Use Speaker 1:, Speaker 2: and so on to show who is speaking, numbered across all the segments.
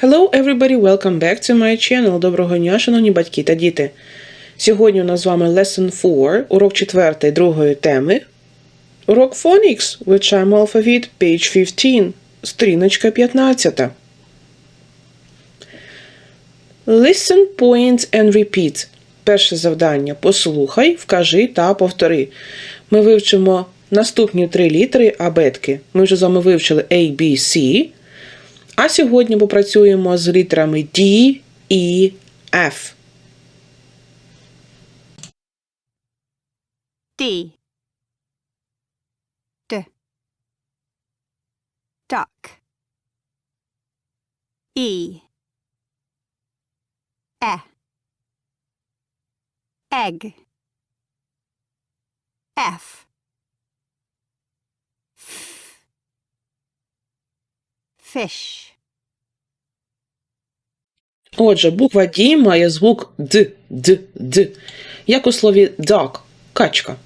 Speaker 1: Hello everybody, welcome back to my channel. Доброго дня, шановні батьки та діти. Сьогодні у нас з вами Lesson 4, урок 4 другої теми. Урок Phonics, вивчаємо алфавіт, page 15, сторіночка 15. Listen, point and repeat. Перше завдання. Послухай, вкажи та повтори. Ми вивчимо наступні три літери абетки. Ми вже з вами вивчили A, B, C. А сьогодні попрацюємо з літерами D, E, F.
Speaker 2: D. D. Duck. E. E. Egg. F. Fish.
Speaker 1: Отже, буква D має звук Д, Д, Д. Як у слові dog – качка.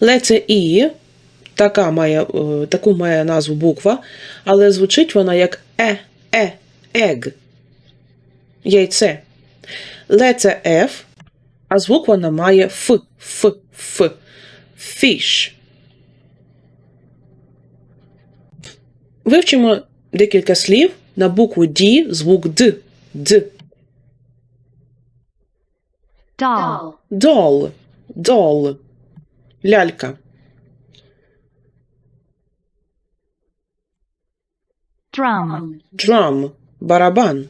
Speaker 1: Леце І така має, е, таку має назву буква, але звучить вона як Е, Е, Ег. Яйце. Леце Ф, а звук вона має Ф, Ф, Ф. Fish. Вивчимо декілька слів на букву D звук Д. Д.
Speaker 2: Doll.
Speaker 1: Doll. Doll. Лялька.
Speaker 2: Drum.
Speaker 1: Drum. Барабан.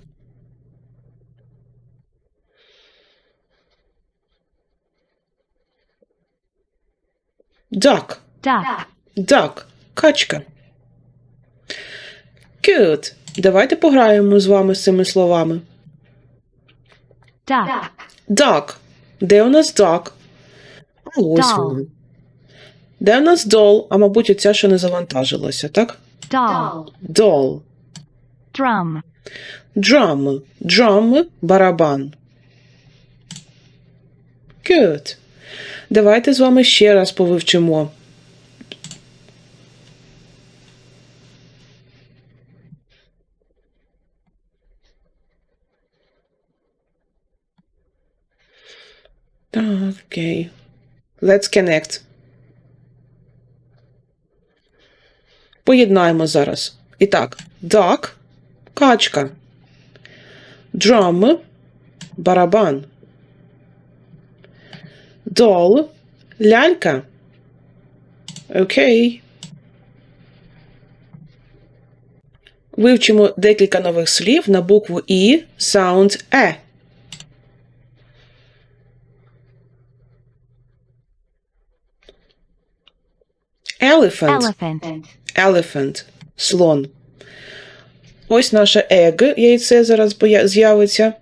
Speaker 1: Duck.
Speaker 2: Duck.
Speaker 1: Duck. Качка. Good. Давайте пограємо з вами з цими словами.
Speaker 2: Duck.
Speaker 1: Duck. Де у нас duck? А ось
Speaker 2: Doll.
Speaker 1: воно. Де у нас doll? А мабуть, оця ще не завантажилася, так?
Speaker 2: Doll.
Speaker 1: Doll.
Speaker 2: Drum.
Speaker 1: Drum. Drum – барабан. Good. Давайте з вами ще раз повивчимо. Так, окей. Let's connect. Поєднаємо зараз. І так, duck – качка. Drum – барабан. Doll – лялька. Окей. Вивчимо декілька нових слів на букву І, sound Е. Elephant.
Speaker 2: Elephant.
Speaker 1: Elephant. Слон. Ось наше egg, яйце зараз з'явиться.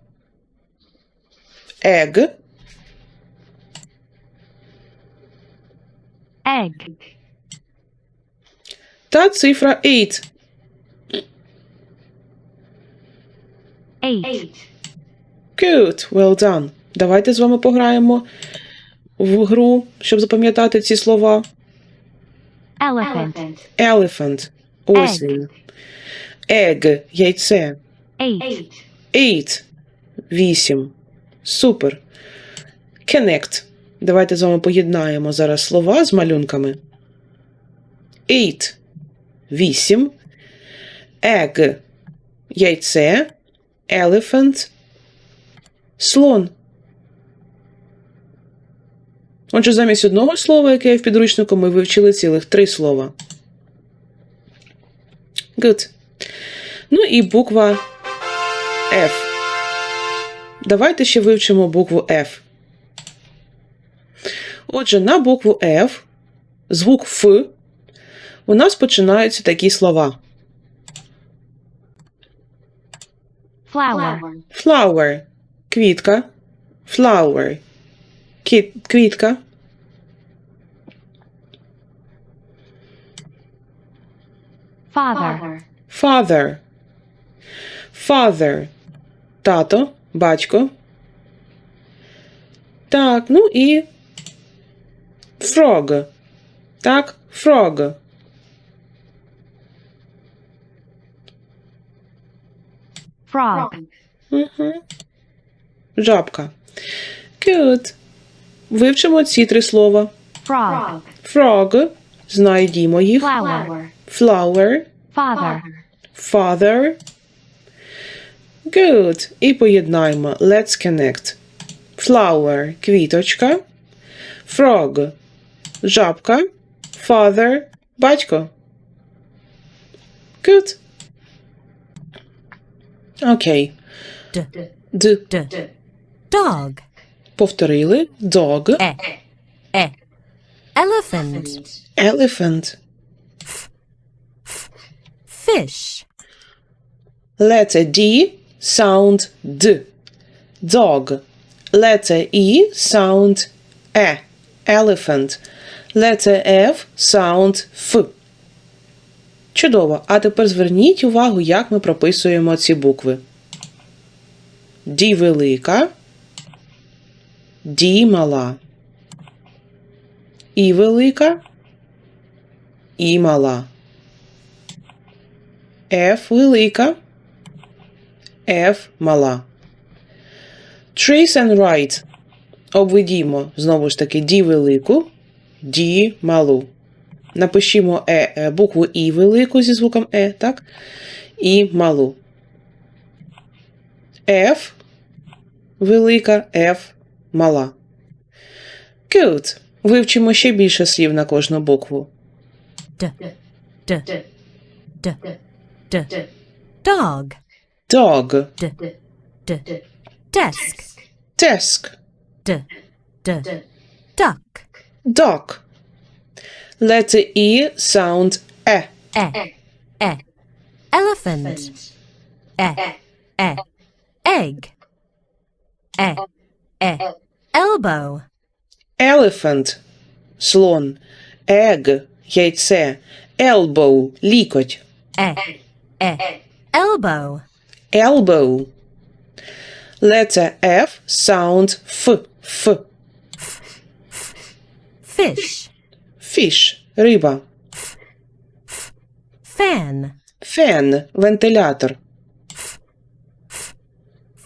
Speaker 1: Egg.
Speaker 2: Egg.
Speaker 1: Та цифра 8.
Speaker 2: Eight.
Speaker 1: Good. Well done. Давайте з вами пограємо в гру, щоб запам'ятати ці слова.
Speaker 2: Elephant.
Speaker 1: Elephant. Ось
Speaker 2: Egg.
Speaker 1: він. Egg. Яйце.
Speaker 2: Eight.
Speaker 1: Eight. Вісім. Супер. Connect. Давайте з вами поєднаємо зараз слова з малюнками. Eight. Вісім. Egg. Яйце. Elephant. Слон. Отже, замість одного слова, яке є в підручнику, ми вивчили цілих три слова. Good. Ну і буква F. Давайте ще вивчимо букву F. Отже, на букву F звук Ф у нас починаються такі слова:
Speaker 2: Flower.
Speaker 1: flower квітка, flower квітка,
Speaker 2: Father.
Speaker 1: father, father тато, батько. Так, ну і frog. Так, frog.
Speaker 2: Frog.
Speaker 1: Угу. Жабка. Good. Вивчимо ці три слова.
Speaker 2: Frog.
Speaker 1: Frog. Знайдімо їх.
Speaker 2: Flower.
Speaker 1: Flower.
Speaker 2: Father.
Speaker 1: Father. Good. І поєднаємо. Let's connect. Flower – квіточка. Frog – жабка. Father – батько. Good. Окей.
Speaker 3: D.
Speaker 1: Д.
Speaker 3: D. Dog.
Speaker 1: Повторили. Dog.
Speaker 3: E. E. Elephant.
Speaker 1: Elephant. F. F.
Speaker 3: Fish.
Speaker 1: Letter D. Sound D. Dog. Letter E. Sound E. Elephant. Letter F. Sound F. Чудово. А тепер зверніть увагу, як ми прописуємо ці букви. D велика. D мала. І велика. І мала. F велика. F мала. Trace and write. Обведімо знову ж таки D велику, D малу. Напишімо е, е, букву І велику зі звуком Е, так? І малу. F велика, F мала. Good. Вивчимо ще більше слів на кожну букву.
Speaker 3: D. D. D. D. Dog.
Speaker 1: Dog.
Speaker 3: D. D. Desk.
Speaker 1: Desk.
Speaker 3: D. D. Duck.
Speaker 1: Duck. Letter E sound E.
Speaker 3: E. E. Elephant. E. E. Egg. E. E. Elbow.
Speaker 1: Elephant – слон. Egg – яйце. Elbow – лікоть.
Speaker 3: E. E. Elbow.
Speaker 1: Elbow. Letter F sound F. F.
Speaker 3: Fish.
Speaker 1: Fish – риба.
Speaker 3: Fan.
Speaker 1: Fan – вентилятор.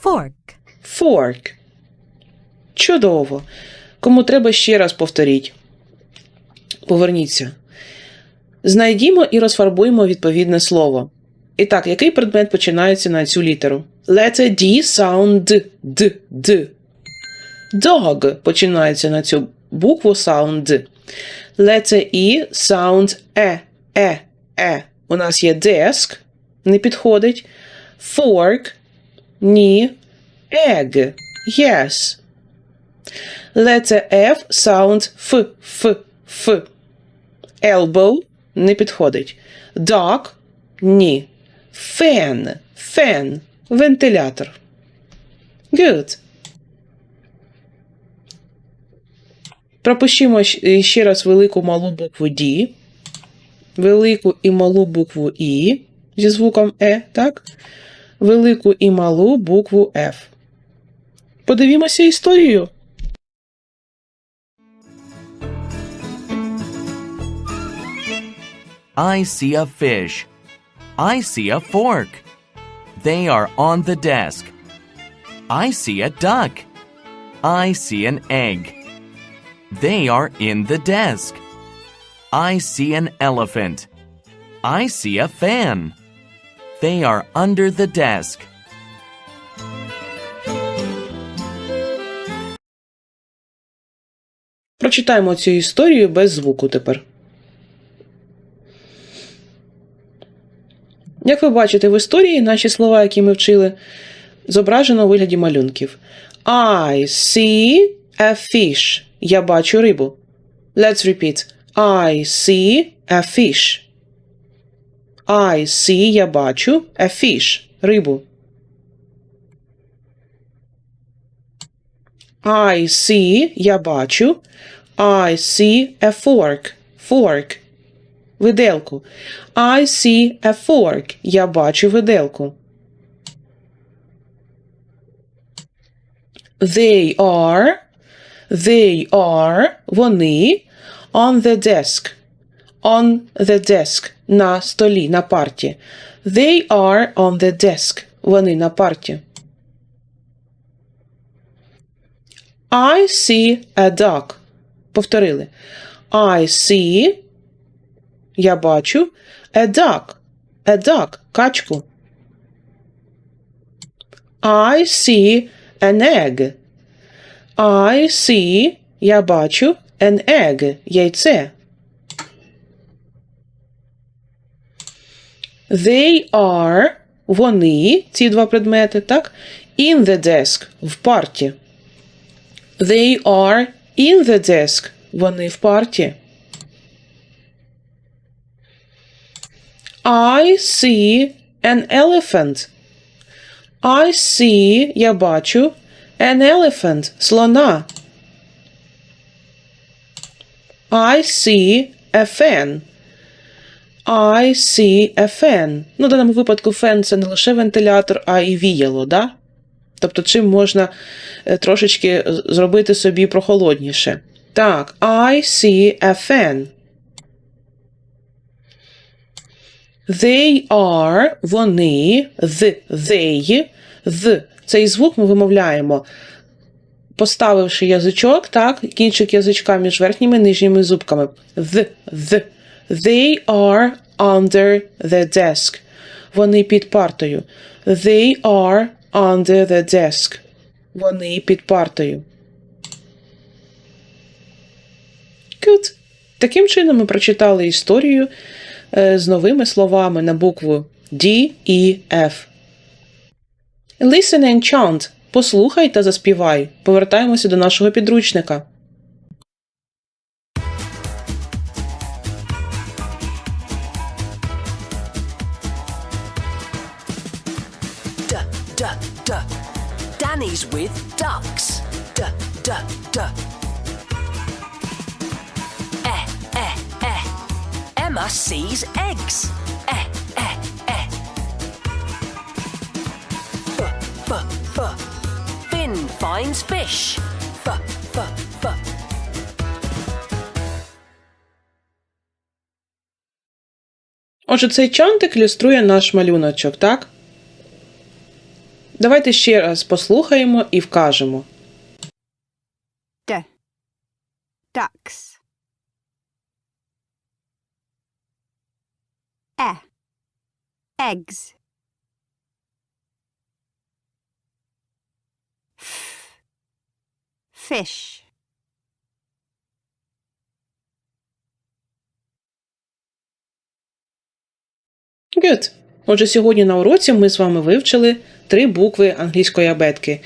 Speaker 3: Fork.
Speaker 1: Fork. Чудово. Кому треба ще раз повторіть. Поверніться. Знайдімо і розфарбуємо відповідне слово. І так, який предмет починається на цю літеру? Letter D sound D. D. Dog починається на цю букву sound D. Letter E sound E. E. E. У нас є desk. Не підходить. Fork. Ні. Egg. Yes. Letter F sound F. F. F. Elbow не підходить. Dog ні. Fan. Fan. Вентилятор. Good. Пропишімо ще раз велику малу букву D. Велику і малу букву І зі звуком Е, так? Велику і малу букву F. Подивімося історію.
Speaker 4: I see a fish. I see a fork. They are on the desk. I see a duck. I see an egg. They are in the desk. I see an elephant. I see a fan. They are under the desk.
Speaker 1: Прочитаємо цю історію без звуку тепер. Як ви бачите в історії, наші слова, які ми вчили, зображено у вигляді малюнків. I see a fish. Я бачу рибу. Let's repeat. I see a fish. I see, я бачу a fish. Рибу. I see, я бачу. I see a fork. Fork. Виделку. I see a fork. Я бачу виделку. They are. They are. Вони. On the desk. On the desk. На столі, на парті. They are on the desk. Вони на парті. I see a duck. Повторили. I see. Я бачу. A duck. A duck. Качку. I see an egg. I see. Я бачу. An egg. Яйце. They are. Вони, ці два предмети, так? In the desk. В парті. They are in the desk. Вони в парті. I see an elephant. I see, я бачу, an elephant, слона. I see a fan. I see a fan. Ну, в даному випадку фен це не лише вентилятор, а і віяло, да? Тобто, чим можна е, трошечки зробити собі прохолодніше. Так, I see a fan. They are, вони, the, they, the. Цей звук ми вимовляємо, поставивши язичок, так, кінчик язичка між верхніми і нижніми зубками. The, the. They are under the desk. Вони під партою. They are under the desk. Вони під партою. Good. Таким чином ми прочитали історію з новими словами на букву D, E, F. Listen and chant. Послухай та заспівай. Повертаємося до нашого підручника.
Speaker 5: D, d, d. Danny's with ducks. D, d, d. Emma sees eggs. Eh, eh, eh. F, f, f. Finn finds fish. F, f, f.
Speaker 1: Отже, цей чантик ілюструє наш малюночок, так? Давайте ще раз послухаємо і вкажемо.
Speaker 6: Ducks. E. Eggs. F. Fish.
Speaker 1: Good. Отже, сьогодні на уроці ми з вами вивчили три букви англійської абетки.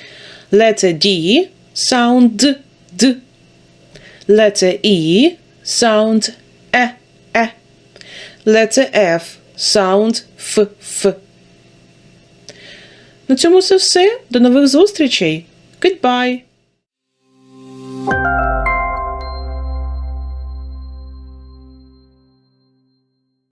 Speaker 1: Letter D, sound D. Letter E, sound. Letter F, sound F, F. На цьому це все. До нових зустрічей. Goodbye!